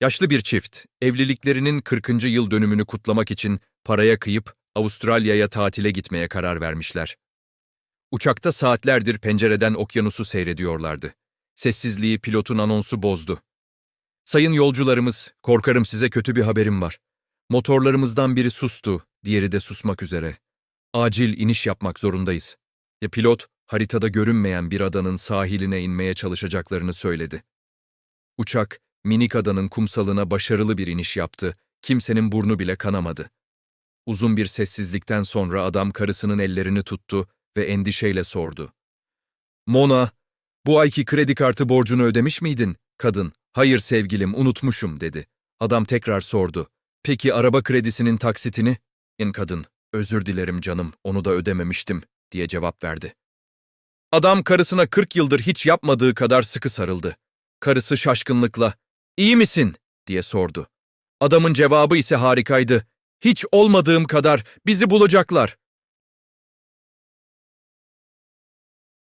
Yaşlı bir çift, evliliklerinin 40. yıl dönümünü kutlamak için paraya kıyıp Avustralya'ya tatile gitmeye karar vermişler. Uçakta saatlerdir pencereden okyanusu seyrediyorlardı. Sessizliği pilotun anonsu bozdu. Sayın yolcularımız, korkarım size kötü bir haberim var. Motorlarımızdan biri sustu, diğeri de susmak üzere. Acil iniş yapmak zorundayız. Ya pilot, haritada görünmeyen bir adanın sahiline inmeye çalışacaklarını söyledi. Uçak, minik adanın kumsalına başarılı bir iniş yaptı, kimsenin burnu bile kanamadı. Uzun bir sessizlikten sonra adam karısının ellerini tuttu ve endişeyle sordu. Mona, bu ayki kredi kartı borcunu ödemiş miydin? Kadın, hayır sevgilim unutmuşum dedi. Adam tekrar sordu. Peki araba kredisinin taksitini? En kadın, özür dilerim canım, onu da ödememiştim, diye cevap verdi. Adam karısına 40 yıldır hiç yapmadığı kadar sıkı sarıldı. Karısı şaşkınlıkla, iyi misin? diye sordu. Adamın cevabı ise harikaydı. Hiç olmadığım kadar bizi bulacaklar.